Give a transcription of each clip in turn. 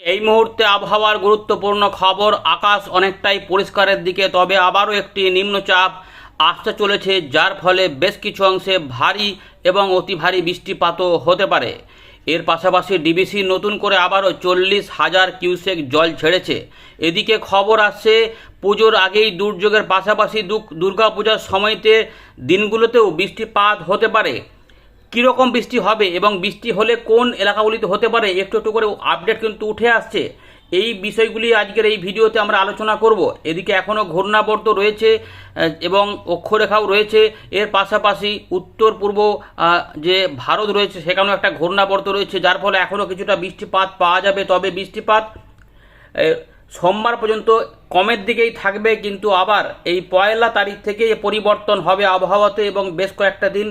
এই মুহূর্তে আবহাওয়ার গুরুত্বপূর্ণ খবর, আকাশ অনেকটাই পরিষ্কারের দিকে, তবে আবারও একটি নিম্নচাপ আসতে চলেছে, যার ফলে বেশ কিছু অংশে ভারী এবং অতি ভারী বৃষ্টিপাতও হতে পারে। এর পাশাপাশি ডিবিসি নতুন করে আবারও চল্লিশ হাজার কিউসেক জল ছেড়েছে। এদিকে খবর আসছে, পুজোর আগেই দুর্যোগের পাশাপাশি দুর্গা দুর্গাপূজার সময়তে দিনগুলোতেও বৃষ্টিপাত হতে পারে। কীরকম বৃষ্টি হবে এবং বৃষ্টি হলে কোন এলাকাগুলিতে হতে পারে, একটু একটু করে আপডেট কিন্তু উঠে আসছে। এই বিষয়গুলি আজকের এই ভিডিওতে আমরা আলোচনা করব। এদিকে এখনও ঘূর্ণাবর্ত রয়েছে এবং অক্ষরেখাও রয়েছে। এর পাশাপাশি উত্তর পূর্ব যে ভারত রয়েছে সেখানেও একটা ঘূর্ণাবর্ত রয়েছে, যার ফলে এখনও কিছুটা বৃষ্টিপাত পাওয়া যাবে। তবে বৃষ্টিপাত সোমবার পর্যন্ত কমের দিকেই থাকবে, কিন্তু আবার এই পয়লা তারিখ থেকে পরিবর্তন হবে আবহাওয়াতে এবং বেশ কয়েকটা দিন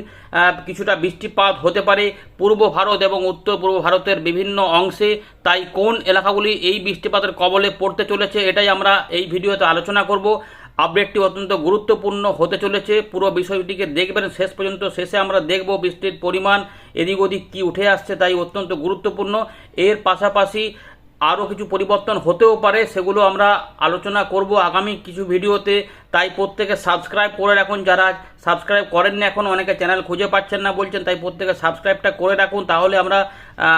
কিছুটা বৃষ্টিপাত হতে পারে পূর্ব ভারত এবং উত্তর পূর্ব ভারতের বিভিন্ন অংশে। তাই কোন এলাকাগুলি এই বৃষ্টিপাতের কবলে পড়তে চলেছে এটাই আমরা এই ভিডিওতে আলোচনা করব। আপডেটটি অত্যন্ত গুরুত্বপূর্ণ হতে চলেছে। পুরো বিষয়টিকে দেখবেন, শেষ পর্যন্ত শেষে আমরা দেখব বৃষ্টির পরিমাণ, এদিক ওদিক কী উঠে আসছে তাই অত্যন্ত গুরুত্বপূর্ণ। এর পাশাপাশি আরও কিছু পরিবর্তন হতেও পারে সেগুলো আমরা আলোচনা করব আগামী কিছু ভিডিওতে। তাই প্রত্যেকে সাবস্ক্রাইব করে রাখুন। যারা সাবস্ক্রাইব করেননি এখন, অনেকে চ্যানেল খুঁজে পাচ্ছেন না বলছেন, তাই প্রত্যেকে সাবস্ক্রাইবটা করে রাখুন। তাহলে আমরা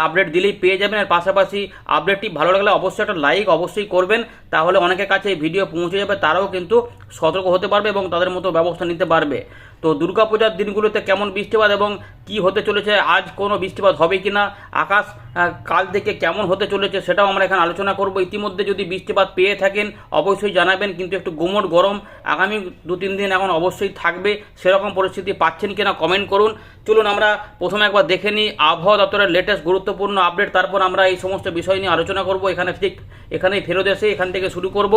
আপডেট দিলেই পেয়ে যাবেন। আর পাশাপাশি আপডেটটি ভালো লাগলে অবশ্যই একটা লাইক অবশ্যই করবেন। তাহলে অনেকের কাছে এই ভিডিও পৌঁছে যাবে, তারাও কিন্তু সতর্ক হতে পারবে এবং তাদের মতো ব্যবস্থা নিতে পারবে। তো দুর্গাপূজার দিনগুলোতে কেমন বৃষ্টিপাত এবং কি হতে চলেছে, আজ কোনো বৃষ্টিপাত হবে কি না আকাশ কাল থেকে কেমন হতে চলেছে সেটাও আমরা এখানে আলোচনা করব। ইতিমধ্যে যদি বৃষ্টিপাত পেয়ে থাকেন, অবশ্যই জানাবেন। কিন্তু একটু গুমট গরম আগামী দু তিন দিন এখন অবশ্যই থাকবে। সেরকম পরিস্থিতি পাচ্ছেন কিনা কমেন্ট করুন। চলুন আমরা প্রথমে একবার দেখে নিই আবহাওয়া দপ্তরের লেটেস্ট গুরুত্বপূর্ণ আপডেট তারপর আমরা এই সমস্ত বিষয় নিয়ে আলোচনা করব। এখানে ঠিক এখানেই ফেরত এসে এখান থেকে শুরু করব।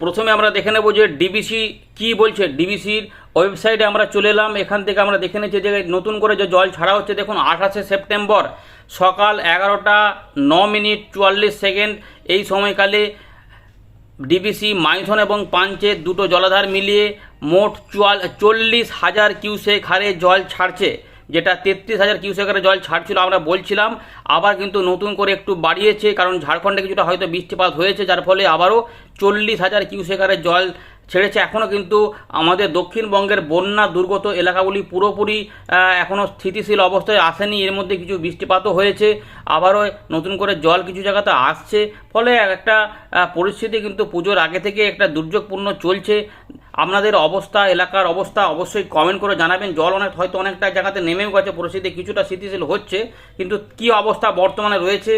প্রথমে আমরা দেখে নেব যে ডিবিসি কি বলছে। ডিবিসির ওয়েবসাইটে আমরা চলে এলাম। এখান থেকে আমরা দেখে নিচ্ছি যে নতুন করে যে জল ছাড়া হচ্ছে, দেখুন আঠাশে সেপ্টেম্বর সকাল এগারোটা ন মিনিট চুয়াল্লিশ সেকেন্ড। এই সময়কালে ডিবিসি, মাইথন এবং পাঞ্চে দুটো জলাধার মিলিয়ে মোট চুয়াল, চল্লিশ হাজার কিউসেক হারে জল ছাড়ছে। যেটা তেত্রিশ হাজার কিউসেক হারে জল ছাড়ছিল, আমরা বলছিলাম। আবার কিন্তু নতুন করে একটু বাড়িয়েছে, কারণ ঝাড়খণ্ডে কিছুটা হয়তো বৃষ্টিপাত হয়েছে, যার ফলে আবারও চল্লিশ হাজার কিউসেক হারে জল ছেড়েছে। এখনও কিন্তু আমাদের দক্ষিণবঙ্গের বন্যা দুর্গত এলাকাগুলি পুরোপুরি এখনও স্থিতিশীল অবস্থায় আসেনি। এর মধ্যে কিছু বৃষ্টিপাতও হয়েছে। আবারও নতুন করে জল কিছু জায়গাতে আসছে। ফলে একটা পরিস্থিতি কিন্তু পুজোর আগে থেকে একটা দুর্যোগপূর্ণ চলছে। আপনাদের অবস্থা, এলাকার অবস্থা অবশ্যই কমেন্ট করে জানাবেন। জল অনেক, হয়তো অনেকটা জায়গাতে নেমেও গেছে, পরিস্থিতি কিছুটা স্থিতিশীল হচ্ছে, কিন্তু কি অবস্থা বর্তমানে রয়েছে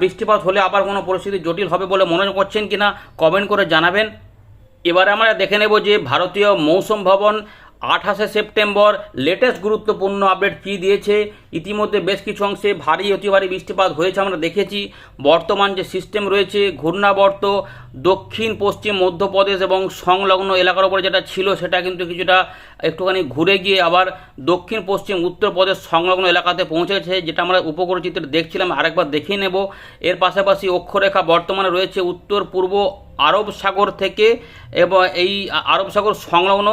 বৃষ্টিপাত হলে আবার কোনো পরিস্থিতি জটিল হবে বলে মনে করছেন কিনা কমেন্ট করে জানাবেন। এবারে আমরা দেখে নেব যে ভারতীয় মৌসুম ভবন আঠাশে সেপ্টেম্বর লেটেস্ট গুরুত্বপূর্ণ আপডেট কী দিয়েছে। ইতিমধ্যে বেশ কিছু অংশে ভারী অতি ভারী বৃষ্টিপাত হয়েছে আমরা দেখেছি। বর্তমান যে সিস্টেম রয়েছে, ঘূর্ণাবর্ত দক্ষিণ, পশ্চিম, মধ্যপ্রদেশ এবং সংলগ্ন এলাকার উপরে যেটা ছিল, সেটা কিন্তু কিছুটা একটুখানি ঘুরে গিয়ে আবার দক্ষিণ, পশ্চিম, উত্তরপ্রদেশ সংলগ্ন এলাকাতে পৌঁছেছে, যেটা আমরা উপগ্রহ চিত্রে দেখছিলাম, আরেকবার দেখিয়ে নেব। এর পাশাপাশি অক্ষরেখা বর্তমানে রয়েছে উত্তর, পূর্ব আরব সাগর থেকে এবং এই আরব সাগর সংলগ্ন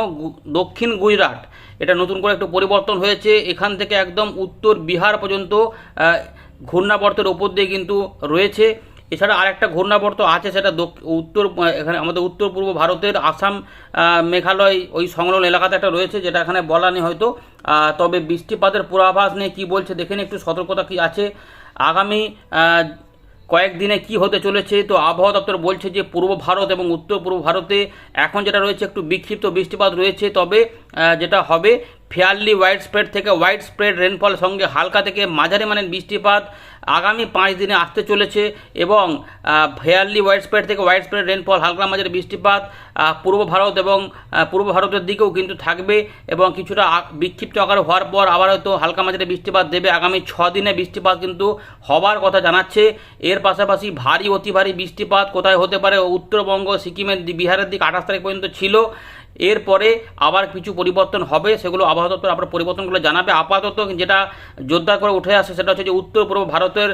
দক্ষিণ গুজরাট। এটা নতুন করে একটু পরিবর্তন হয়েছে। এখান থেকে একদম উত্তর বিহার পর্যন্ত ঘূর্ণাবর্তের ওপর দিয়ে কিন্তু রয়েছে। এছাড়া আরেকটা ঘূর্ণাবর্ত আছে, সেটা উত্তর এখানে আমাদের উত্তর পূর্ব ভারতের আসাম মেঘালয়, ওই সংলগ্ন এলাকাতে একটা রয়েছে, যেটা এখানে বলা নেই হয়তো। তবে বৃষ্টিপাতের পূর্বাভাস নিয়ে কী বলছে, দেখে একটু সতর্কতা কী আছে। আগামী কয়েকদিনে কি হতে চলেছে, তো আবহাওয়া দপ্তর বলছে যে পূর্ব ভারত এবং উত্তর পূর্ব ভারতে এখন যেটা রয়েছে একটু বিক্ষিপ্ত বৃষ্টিপাত রয়েছে, তবে যেটা হবে ফেয়ারলি হোয়াইট স্প্রেড থেকে হোয়াইট স্প্রেড রেনফল সঙ্গে হালকা থেকে মাঝারি মানের বৃষ্টিপাত আগামী পাঁচ দিনে আসতে চলেছে এবং ফেয়ারলি হোয়াইট স্প্রেড থেকে হোয়াইট স্প্রেড রেনফল হালকা মাঝারি বৃষ্টিপাত পূর্ব ভারত এবং পূর্ব ভারতের দিকেও কিন্তু থাকবে এবং কিছুটা বিক্ষিপ্ত আকার হওয়ার পর আবার হয়তো হালকা মাঝারি বৃষ্টিপাত দেবে। আগামী ছ দিনে বৃষ্টিপাত কিন্তু হবার কথা জানাচ্ছে। এর পাশাপাশি ভারী, অতি ভারী বৃষ্টিপাত কোথায় হতে পারে? উত্তরবঙ্গ, সিকিমের বিহারের দিক আঠাশ তারিখ পর্যন্ত ছিল। এরপরে আবার কিছু পরিবর্তন হবে, সেগুলো আবহাওয়া দপ্তর আপনার পরিবর্তনগুলো জানাবে। আপাতত যেটা জোরদার করে উঠে আসে সেটা হচ্ছে যে উত্তর পূর্ব ভারতের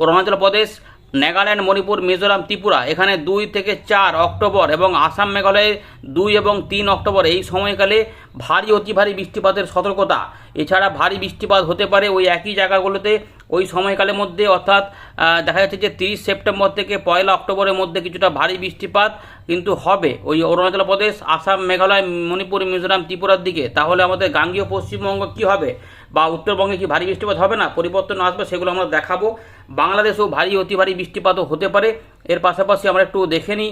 অরুণাচল প্রদেশ নাগাল্যান্ড, মণিপুর, মিজোরাম, ত্রিপুরা। এখানে দুই থেকে চার অক্টোবর এবং আসাম, মেঘালয়ে দুই এবং তিন অক্টোবর। এই সময়কালে ভারী, অতি ভারী বৃষ্টিপাতের সতর্কতা। এছাড়া ভারী বৃষ্টিপাত হতে পারে ওই একই জায়গাগুলোতে। ওই সময়কালের মধ্যে অর্থাৎ দেখা যাচ্ছে যে তিরিশ সেপ্টেম্বর থেকে পয়লা অক্টোবরের মধ্যে কিছুটা ভারী বৃষ্টিপাত কিন্তু হবে ওই অরুণাচল প্রদেশ, আসাম, মেঘালয়, মণিপুর, মিজোরাম, ত্রিপুরার দিকে। তাহলে আমাদের গাঙ্গীয় পশ্চিমবঙ্গ কি হবে? বা উত্তরবঙ্গে কি ভারী বৃষ্টিপাত হবে না? পরিবর্তন আসবে, সেগুলো আমরা দেখাবো। বাংলাদেশেও ভারী, অতি ভারী বৃষ্টিপাতও হতে পারে। এর পাশাপাশি আমরা একটু দেখে নিই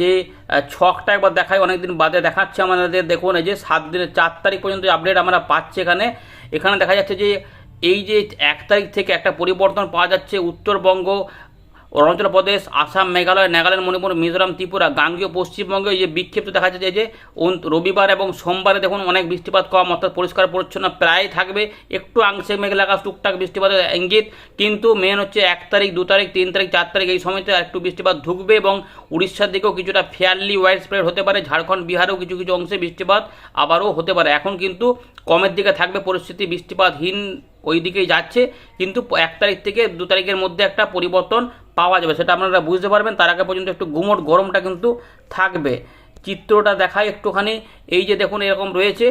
যে ছকটা একবার দেখাই, অনেকদিন বাদে দেখাচ্ছে আমাদের। দেখুন, এই যে সাত দিনের, চার তারিখ পর্যন্ত আপডেট আমরা পাচ্ছি এখানে এখানে দেখা যাচ্ছে যে, এই যে এক তারিখ থেকে একটা পরিবর্তন পাওয়া যাচ্ছে উত্তরবঙ্গ অরুণাচল প্রদেশ, আসাম, মেঘালয়, নাগাল্যান্ড, মণিপুর, মিজোরাম, ত্রিপুরা, গাঙ্গীয়, পশ্চিমবঙ্গে যে বিক্ষিপ্ত দেখা যাচ্ছে যে রবিবার এবং সোমবারে দেখুন অনেক বৃষ্টিপাত কম, অর্থাৎ পরিষ্কার পরিচ্ছন্ন প্রায় থাকবে। একটু আংশিক মেঘলা আকাশ টুকটাক বৃষ্টিপাতের ইঙ্গিত, কিন্তু মেন হচ্ছে এক তারিখ, দু তারিখ, তিন তারিখ, চার তারিখ এই সময়তে একটু বৃষ্টিপাত ঢুকবে এবং উড়িষ্যার দিকেও কিছুটা ফেয়ারলি ওয়াইড স্প্রেড হতে পারে। ঝাড়খণ্ড, বিহারেও কিছু কিছু অংশে বৃষ্টিপাত আবারও হতে পারে। এখন কিন্তু কমের দিকে থাকবে পরিস্থিতি, বৃষ্টিপাতহীন ওই দিকেই যাচ্ছে, কিন্তু এক তারিখ থেকে দু তারিখের মধ্যে একটা পরিবর্তন পাওয়া যাবে, সেটা আপনারা বুঝতে পারবেন। তার আগে পর্যন্ত একটু গুমট গরমটা কিন্তু থাকবে। চিত্রটা দেখায় একটুখানি। এই যে দেখুন, এরকম রয়েছে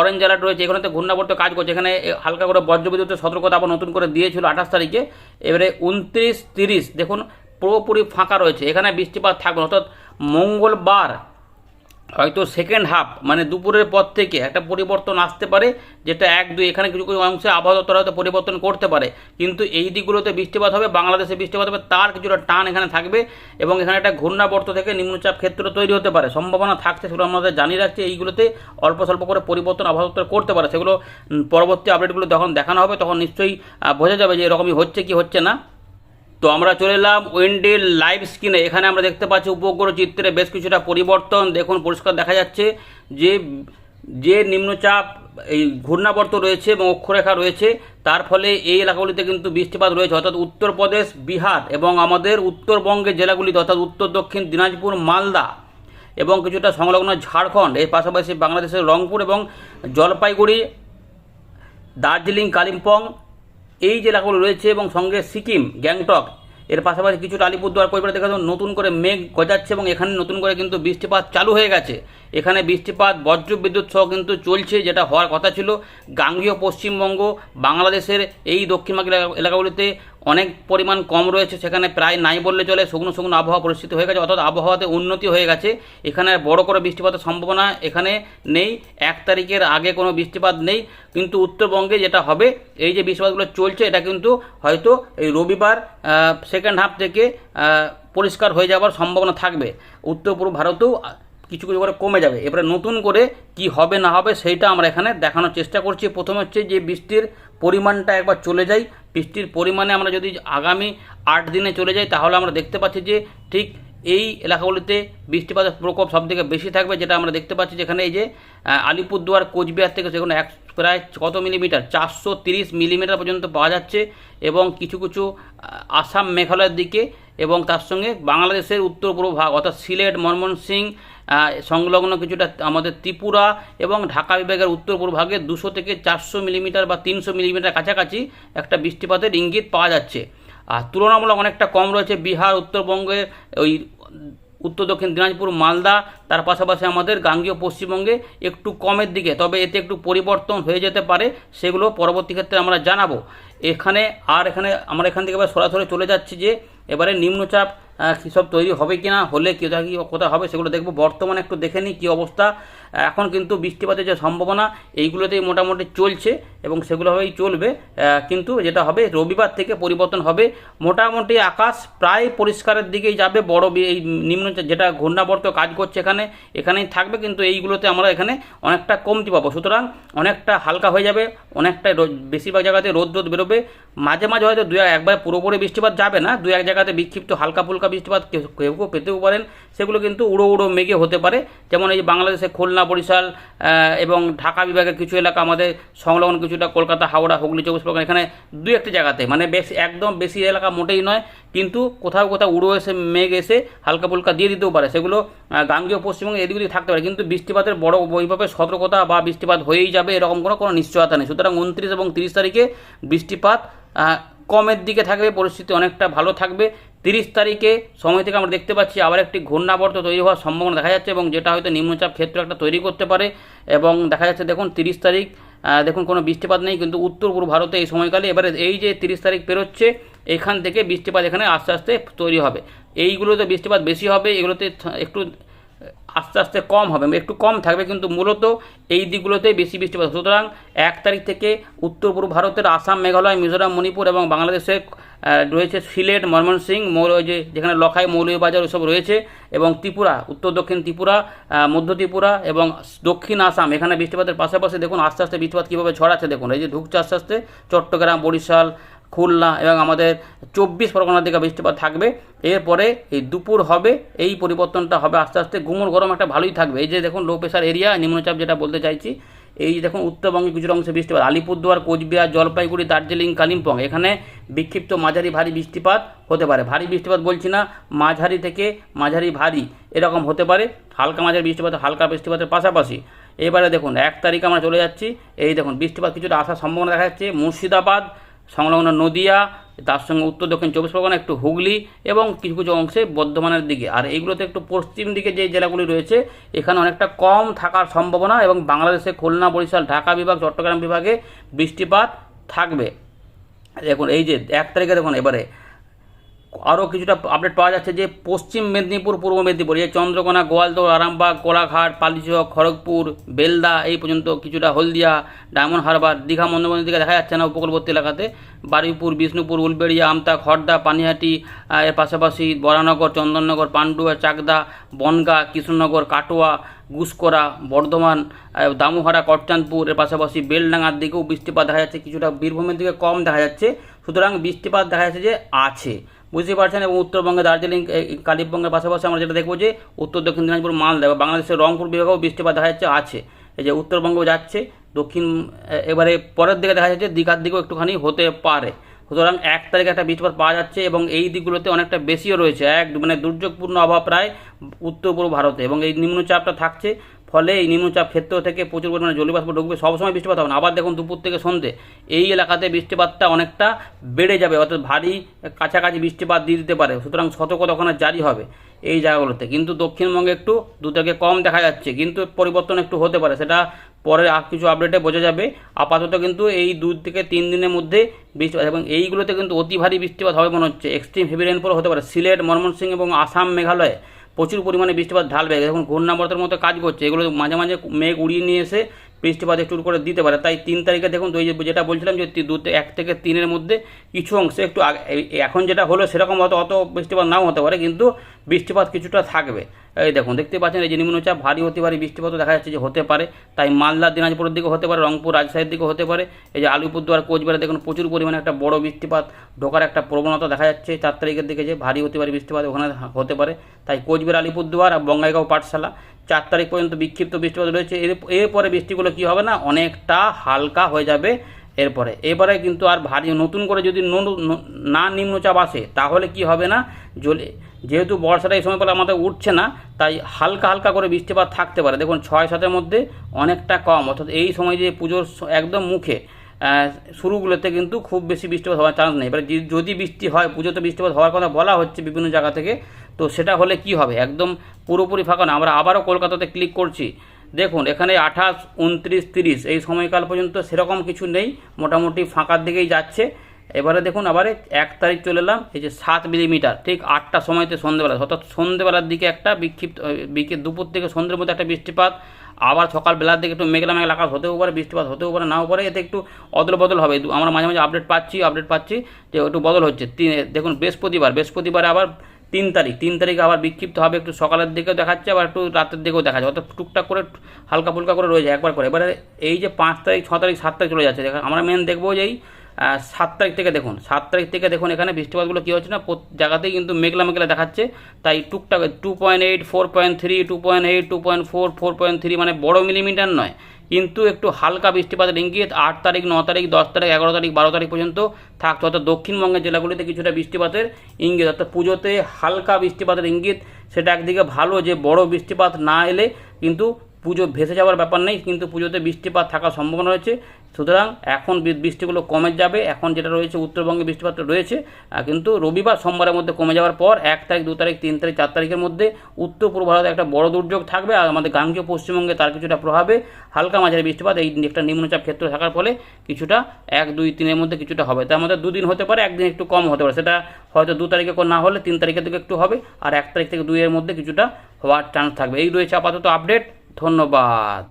অরেঞ্জ অ্যালার্ট রয়েছে। এখানে তো ঘূর্ণাবর্ত কাজ করছে। এখানে হালকা করে বজ্রবিদ্যুতের সতর্কতা আবার নতুন করে দিয়েছিল আঠাশ তারিখে। এবারে উনত্রিশ তিরিশ, দেখুন, পুরোপুরি ফাঁকা রয়েছে। এখানে বৃষ্টিপাত থাকবে। অর্থাৎ মঙ্গলবার হয়তো সেকেন্ড হাফ মানে দুপুরের পর থেকে একটা পরিবর্তন আসতে পারে, যেটা এক, দুই, এখানে কিছু কিছু অংশে আবহাওয়া হয়তো পরিবর্তন করতে পারে। কিন্তু এই দিকগুলোতে বৃষ্টিপাত হবে, বাংলাদেশে বৃষ্টিপাত হবে, তার কিছুটা টান এখানে থাকবে এবং এখানে একটা ঘূর্ণাবর্ত থেকে নিম্নচাপ ক্ষেত্র তৈরি হতে পারে। সম্ভাবনা থাকছে সেগুলো আমাদের জানিয়ে রাখছি, এইগুলোতে অল্প স্বল্প করে পরিবর্তন আবহাওয়া করতে পারে। সেগুলো পরবর্তী আপডেটগুলো যখন দেখানো হবে, তখন নিশ্চয়ই বোঝা যাবে যে এরকমই হচ্ছে কি হচ্ছে না। তো আমরা চলে এলাম উইন্ডের লাইভ স্ক্রিনে এখানে আমরা দেখতে পাচ্ছি উপগ্রহ চিত্রে বেশ কিছুটা পরিবর্তন। দেখুন, পরিষ্কার দেখা যাচ্ছে যে যে নিম্নচাপ, এই ঘূর্ণাবর্ত রয়েছে এবং অক্ষরেখা রয়েছে, তার ফলে এই এলাকাগুলিতে কিন্তু বৃষ্টিপাত রয়েছে। অর্থাৎ উত্তরপ্রদেশ, বিহার এবং আমাদের উত্তরবঙ্গের জেলাগুলিতে, অর্থাৎ উত্তর, দক্ষিণ, দিনাজপুর, মালদা এবং কিছুটা সংলগ্ন ঝাড়খণ্ড, এর পাশাপাশি বাংলাদেশের রংপুর এবং জলপাইগুড়ি, দার্জিলিং, কালিম্পং এই জেলাগুলো রয়েছে এবং সঙ্গে সিকিম, গ্যাংটক। এর পাশাপাশি কিছুটা আলিপুরদুয়ার পরিবারে দেখা নতুন করে মেঘ গজাচ্ছে এবং এখানে নতুন করে কিন্তু বৃষ্টিপাত চালু হয়ে গেছে। এখানে বৃষ্টিপাত বজ্র বিদ্যুৎ সহ কিন্তু চলছে, যেটা হওয়ার কথা ছিল। গাঙ্গীয় পশ্চিমবঙ্গ, বাংলাদেশের এই দক্ষিণ এলাকা- এলাকাগুলিতে অনেক পরিমাণ কম রয়েছে, সেখানে প্রায় নাই বললে চলে। শুকনো শুকনো আবহাওয়া পরিস্থিতি হয়ে গেছে, অর্থাৎ আবহাওয়াতে উন্নতি হয়ে গেছে। এখানে বড় করে বৃষ্টিপাতের সম্ভাবনা এখানে নেই। এক তারিখের আগে কোনো বৃষ্টিপাত নেই। কিন্তু উত্তরবঙ্গে যেটা হবে, এই যে বৃষ্টিপাতগুলো চলছে, এটা কিন্তু হয়তো এই রবিবার সেকেন্ড হাফ থেকে পরিষ্কার হয়ে যাওয়ার সম্ভাবনা থাকবে। উত্তর পূর্ব ভারতেও কিছু কিছু করে কমে যাবে। এবারে নতুন করে কি হবে না হবে, সেইটা আমরা এখানে দেখানোর চেষ্টা করছি। প্রথমে হচ্ছে যে বৃষ্টির পরিমাণটা একবার চলে যাই। বৃষ্টির পরিমাণে আমরা যদি আগামী আট দিনে চলে যাই তাহলে আমরা দেখতে পাচ্ছি যে ঠিক এই এলাকাগুলিতে বৃষ্টিপাতের প্রকোপ সবথেকে বেশি থাকবে যেটা আমরা দেখতে পাচ্ছি যেখানে এই যে আলিপুরদুয়ার কোচবিহার থেকে সেখানে এক প্রায় কত মিলিমিটার? চারশো তিরিশ মিলিমিটার পর্যন্ত পাওয়া যাচ্ছে এবং কিছু কিছু আসাম মেঘালয়ের দিকে এবং তার সঙ্গে বাংলাদেশের উত্তর পূর্ব ভাগ অর্থাৎ সিলেট ময়মনসিংহ আহ, সংলগ্ন কিছুটা আমাদের ত্রিপুরা এবং ঢাকা বিভাগের উত্তর পূর্ব ভাগে দুশো থেকে চারশো মিলিমিটার বা তিনশো মিলিমিটার কাছাকাছি একটা বৃষ্টিপাতের ইঙ্গিত পাওয়া যাচ্ছে। আর তুলনামূলক অনেকটা কম রয়েছে বিহার, উত্তরবঙ্গে, ওই উত্তর দক্ষিণ দিনাজপুর, মালদা, তার পাশাপাশি আমাদের গাঙ্গীয় পশ্চিমবঙ্গে একটু কমের দিকে, তবে এতে একটু পরিবর্তন হয়ে যেতে পারে, সেগুলো পরবর্তী ক্ষেত্রে আমরা জানাব। এখানে আর এখানে আমরা এখান থেকে এবার সরাসরি চলে যাচ্ছি যে এবারে নিম্নচাপ কী সব তৈরি হবে কি না হলে কোথায় কী, কোথায় হবে সেগুলো দেখব। বর্তমানে একটু দেখে নিই কী অবস্থা। এখন কিন্তু বৃষ্টিপাতের যে সম্ভাবনা, এইগুলোতেই মোটামুটি চলছে এবং সেগুলোভাবেই চলবে। কিন্তু যেটা হবে, রবিবার থেকে পরিবর্তন হবে। মোটামুটি আকাশ প্রায় পরিষ্কারের দিকেই যাবে। বড় এই নিম্ন যেটা ঘূর্ণাবর্ত কাজ করছে এখানে, এখানেই থাকবে। কিন্তু এইগুলোতে আমরা এখানে অনেকটা কমতি পাবো। সুতরাং অনেকটা হালকা হয়ে যাবে অনেকটা বেশিরভাগ জায়গাতে রোদ রোদ বেরোবে। tomber মাঝে মাঝে হয়তো দু এক- একবার পুরোপুরি বৃষ্টিপাত যাবে না দু এক জায়গাতে বিক্ষিপ্ত হালকা ফুলকা বৃষ্টিপাত কেউ কেউ পেতেও পারেন। সেগুলো কিন্তু উড়ো উড়ো মেঘে হতে পারে। যেমন এই বাংলাদেশে খুলনা, বরিশাল এবং ঢাকা বিভাগের কিছু এলাকা আমাদের সংলগ্ন কিছুটা কলকাতা, হাওড়া, হুগলি, চব্বিশ পরগনা, এখানে দু একটি জায়গাতে মানে বেশ একদম বেশি এলাকা মোটেই নয়, কিন্তু কোথাও কোথাও উড়ো এসে, মেঘ এসে হালকা ফুলকা দিয়ে দিতেও পারে। সেগুলো গাঙ্গীয় পশ্চিমবঙ্গে এদিক ওদিক থাকতে পারে, কিন্তু বৃষ্টিপাতের বড় ওইভাবে সতর্কতা বা বৃষ্টিপাত হয়েই যাবে, এরকম কোনো কোনো নিশ্চয়তা নেই। সুতরাং উনত্রিশ এবং তিরিশ তারিখে বৃষ্টিপাত কমের দিকে থাকবে, পরিস্থিতি অনেকটা ভালো থাকবে। তিরিশ তারিখে সময় থেকে আমরা দেখতে পাচ্ছি আবার একটি ঘূর্ণাবর্ত তৈরি হওয়ার সম্ভাবনা দেখা যাচ্ছে এবং যেটা হয়তো নিম্নচাপ ক্ষেত্র একটা তৈরি করতে পারে এবং দেখা যাচ্ছে দেখুন তিরিশ তারিখ দেখুন কোনো বৃষ্টিপাত নেই, কিন্তু উত্তর পূর্ব ভারতে এই সময়কালে এবারে এই যে তিরিশ তারিখ পেরোচ্ছে এখান থেকে বৃষ্টিপাত এখানে আস্তে আস্তে তৈরি হবে। এইগুলোতে বৃষ্টিপাত বেশি হবে, এগুলোতে একটু আস্তে আস্তে কম হবে, একটু কম থাকবে কিন্তু মূলত এই দিকগুলোতে বেশি বৃষ্টিপাত। সুতরাং এক তারিখ থেকে উত্তর পূর্ব ভারতের আসাম, মেঘালয়, মিজোরাম, মণিপুর এবং বাংলাদেশে রয়েছে সিলেট, ময়মনসিংহ ওই যে যেখানে লখাই, মৌলভীবাজার ওসব রয়েছে এবং ত্রিপুরা, উত্তর দক্ষিণ ত্রিপুরা মধ্য ত্রিপুরা এবং দক্ষিণ আসাম এখানে বৃষ্টিপাতের পাশাপাশি দেখুন, আস্তে আস্তে বৃষ্টিপাত কীভাবে ছড়াচ্ছে দেখুন এই যে ঢুকছে আস্তে আস্তে, চট্টগ্রাম, বরিশাল খুলনা এবং আমাদের চব্বিশ পরগনার দিকে বৃষ্টিপাত থাকবে। এরপরে এই দুপুর হবে, এই পরিবর্তনটা হবে আস্তে আস্তে। গুমর গরম একটা ভালোই থাকবে। এই যে দেখুন লো প্রেশার এরিয়া নিম্নচাপ যেটা বলতে চাইছি, এই দেখুন, উত্তরবঙ্গে কিছু অংশে বৃষ্টিপাত। আলিপুরদুয়ার, কোচবিহার, জলপাইগুড়ি, দার্জিলিং, কালিম্পং, এখানে বিক্ষিপ্ত মাঝারি ভারী বৃষ্টিপাত হতে পারে। ভারী বৃষ্টিপাত বলছি না, মাঝারি থেকে মাঝারি ভারী এরকম হতে পারে। হালকা মাঝারি বৃষ্টিপাত হালকা বৃষ্টিপাতের পাশাপাশি। এবারে দেখুন, এক তারিখে আমরা চলে যাচ্ছি। এই দেখুন, বৃষ্টিপাত কিছুটা আসার সম্ভাবনা দেখা যাচ্ছে। মুর্শিদাবাদ সংলগ্ন নদিয়া, তার সঙ্গে উত্তর, দক্ষিণ, চব্বিশ পরগনা, একটু হুগলি এবং কিছু কিছু অংশে বর্ধমানের দিকে। আর এইগুলোতে একটু পশ্চিম দিকে যে জেলাগুলি রয়েছে, এখানে অনেকটা কম থাকার সম্ভাবনা এবং বাংলাদেশে খুলনা, বরিশাল, ঢাকা বিভাগ, চট্টগ্রাম বিভাগে বৃষ্টিপাত থাকবে। দেখুন, এই যে এক তারিখে দেখুন, এবারে আরও কিছুটা আপডেট পাওয়া যাচ্ছে যে পশ্চিম মেদিনীপুর, পূর্ব মেদিনীপুর, এই চন্দ্রকোনা গোয়ালদোর আরামবাগ, কোলাঘাট, পালিচক, খড়গপুর, বেলদা, এই পর্যন্ত কিছুটা হলদিয়া, ডায়মন্ড হারবার, দীঘা, মন্দারমণির দিকে দেখা যাচ্ছে না উপকূলবর্তী এলাকাতে। বারুইপুর, বিষ্ণুপুর, উলবেড়িয়া, আমতা খড়দা পানিহাটি এর পাশাপাশি বরানগর, চন্দননগর পান্ডুয়া চাকদা, বনগা, কৃষ্ণনগর, কাটোয়া, গুসকরা, বর্ধমান দামুহারা করচাঁদপুর এর পাশাপাশি বেলডাঙ্গার দিকেও বৃষ্টিপাত দেখা যাচ্ছে, কিছুটা বীরভূমের দিকে কম দেখা যাচ্ছে। সুতরাং বৃষ্টিপাত দেখা যাচ্ছে যে আছে। বুঝতে পারছেন এবং উত্তরবঙ্গে দার্জিলিং এই কালিম্পংয়ের পাশাপাশি আমরা যেটা দেখব যে উত্তর দক্ষিণ দিনাজপুর মালদা এবং বাংলাদেশের রংপুর বিভাগেও বৃষ্টিপাত দেখা যাচ্ছে, আছে। এই যে উত্তরবঙ্গ যাচ্ছে, দক্ষিণ এবারে পরের দিকে দেখা যাচ্ছে দীঘার দিকেও একটুখানি হতে পারে। সুতরাং এক তারিখে একটা বৃষ্টিপাত পাওয়া যাচ্ছে এবং এই দিকগুলোতে অনেকটা বেশিও রয়েছে, এক মানে দুর্যোগপূর্ণ অভাব প্রায় উত্তর পূর্ব ভারতে এবং এই নিম্নচাপটা থাকছে। ফলে এই নিম্নচাপ ক্ষেত্র থেকে প্রচুর পরিমাণে জলীয়বাষ্প ঢুকবে। সবসময় বৃষ্টিপাত হবে না। আবার দেখুন দুপুর থেকে সন্ধে, এই এলাকাতে বৃষ্টিপাতটা অনেকটা বেড়ে যাবে। অর্থাৎ ভারী কাছাকাছি বৃষ্টিপাত দিয়ে দিতে পারে। সুতরাং সতর্কতা ওখানে জারি হবে এই জায়গাগুলোতে। কিন্তু দক্ষিণবঙ্গে একটু, দু থেকে কম দেখা যাচ্ছে। কিন্তু পরিবর্তন একটু হতে পারে। সেটা পরে আর কিছু আপডেটে বোঝা যাবে। আপাতত কিন্তু এই দু থেকে তিন দিনের মধ্যে বৃষ্টিপাত এবং এইগুলোতে কিন্তু অতি ভারী বৃষ্টিপাত হবে মনে হচ্ছে। এক্সট্রিম হেভি রেনফল হতে পারে। সিলেট, ময়মনসিংহ এবং আসাম, মেঘালয়ে। প্রচুর পরিমাণে বৃষ্টিপাত ঢালবে। এখন ঘূর্ণাবর্তের মতো কাজ করছে। এগুলো মাঝে মাঝে মেঘ উড়িয়ে নিয়ে এসে বৃষ্টিপাত একটু করে দিতে পারে। তাই তিন তারিখে দেখুন এই যেটা বলছিলাম যে দু এক থেকে তিনের মধ্যে কিছু অংশে একটু এখন যেটা হলো সেরকম হয়তো অত বৃষ্টিপাত নাও হতে পারে, কিন্তু বৃষ্টিপাত কিছুটা থাকবে। এই দেখুন, দেখতে পাচ্ছেন এই যে নিম্নচাপ, ভারী অতি ভারী বৃষ্টিপাতও দেখা যাচ্ছে যে হতে পারে। তাই মালদা, দিনাজপুরের দিকে হতে পারে, রংপুর, রাজশাহীর দিকে হতে পারে। এই যে আলিপুরদুয়ার, কোচবিহারে দেখুন প্রচুর পরিমাণে একটা বড় বৃষ্টিপাত ঢোকার একটা প্রবণতা দেখা যাচ্ছে। চার তারিখের দিকে যে ভারী অতি ভারী বৃষ্টিপাত ওখানে হতে পারে। তাই কোচবিহার, আলিপুরদুয়ার আর বঙ্গাইগাঁও পাঠশালা চার তারিখ পর্যন্ত বিক্ষিপ্ত বৃষ্টিপাত রয়েছে। এর এরপরে বৃষ্টিগুলো কী হবে না? অনেকটা হালকা হয়ে যাবে এরপরে। এবারে কিন্তু আর ভারী, নতুন করে যদি ন- নিম্নচাপ আসে, তাহলে কি হবে না? জলে যেহেতু বর্ষাটা এই সময় পরে আমাদের উঠছে না, তাই হালকা হালকা করে বৃষ্টিপাত থাকতে পারে। দেখুন, ছয় সাতের মধ্যে অনেকটা কম, অর্থাৎ এই সময় যে পুজোর একদম মুখে শুরুগুলোতে কিন্তু খুব বেশি বৃষ্টিপাত হওয়ার চান্স নেই। এবারে যদি বৃষ্টি হয়, পুজোতে বৃষ্টিপাত হওয়ার কথা বলা হচ্ছে বিভিন্ন জায়গা থেকে তো সেটা হলে কি হবে? একদম পুরোপুরি ফাঁকা না আমরা আবারও কলকাতাতে ক্লিক করছি। দেখুন, এখানে আঠাশ, উনত্রিশ, তিরিশ, এই সময়কাল পর্যন্ত সেরকম কিছু নেই। মোটামুটি ফাঁকার দিকেই যাচ্ছে। এবারে দেখুন, আবার এক তারিখ চলে এলাম, এই যে সাত মিলিমিটার, ঠিক আটটার সময়তে সন্ধ্যেবেলা অর্থাৎ সন্ধ্যেবেলার দিকে একটা বিক্ষিপ্ত বিকে, দুপুর থেকে সন্ধ্যের মধ্যে একটা বৃষ্টিপাত। আবার সকালবেলার দিকে একটু মেঘলা মেঘলা আকাশ হতেও পারে, বৃষ্টিপাত হতেও পারে, নাও পারে। এতে একটু অদল বদল হবে। আমরা মাঝে মাঝে আপডেট পাচ্ছি আপডেট পাচ্ছি যে একটু বদল হচ্ছে। দেখুন, বৃহস্পতিবার, বৃহস্পতিবারে আবার তিন তারিখ তিন তারিখ আবার বিক্ষিপ্ত হবে, একটু সকালের দিকেও দেখাচ্ছে, আবার একটু রাতের দিকেও দেখা যাচ্ছে অর্থাৎ টুকটাক করে হালকা ফুলকা করে রয়েছে একবার করে। এবারে এই যে পাঁচ তারিখ, ছ তারিখ, সাত তারিখ চলে যাচ্ছে। আমরা মেন দেখব যে এই সাত তারিখ থেকে দেখুন, সাত তারিখ থেকে দেখুন এখানে বৃষ্টিপাতগুলো কী হচ্ছে না জায়গাতেই কিন্তু মেঘলা মেঘলা দেখাচ্ছে। তাই টুকটাক two point eight four point three two point eight two point four four point three মানে বড় মিলিমিটার নয়। কিন্তু একটু হালকা বৃষ্টিপাতের ইঙ্গিত আট তারিখ, ন তারিখ, দশ তারিখ, এগারো তারিখ, বারো তারিখ পর্যন্ত থাকছে অর্থাৎ দক্ষিণবঙ্গের জেলাগুলিতে কিছুটা বৃষ্টিপাতের ইঙ্গিত। অর্থাৎ পুজোতে হালকা বৃষ্টিপাতের ইঙ্গিত, সেটা একদিকে ভালো যে বড় বৃষ্টিপাত না এলে কিন্তু পুজো ভেসে যাওয়ার ব্যাপার নেই, কিন্তু পুজোতে বৃষ্টিপাত থাকার সম্ভাবনা রয়েছে। সুতরাং এখন বৃষ্টিগুলো কমে যাবে। এখন যেটা রয়েছে, উত্তরবঙ্গে বৃষ্টিপাত রয়েছে কিন্তু রবিবার সোমবারের মধ্যে কমে যাওয়ার পর এক তারিখ, দু তারিখ, তিন তারিখ, চার তারিখের মধ্যে উত্তর পূর্ব ভারতে একটা বড় দুর্যোগ থাকবে আর আমাদের গাঙ্গীয় পশ্চিমবঙ্গে তার কিছুটা প্রভাবে হালকা মাঝারি বৃষ্টিপাত এই একটা নিম্নচাপ ক্ষেত্র থাকার ফলে কিছুটা এক, দুই, তিনের মধ্যে কিছুটা হবে। তার মধ্যে দুদিন হতে পারে, একদিন একটু কম হতে পারে। সেটা হয়তো দু তারিখে না হলে তিন তারিখের দিকে একটু হবে, আর এক তারিখ থেকে দুইয়ের মধ্যে কিছুটা হওয়ার চান্স থাকবে। এই রয়েছে আপাতত আপডেট ধন্যবাদ।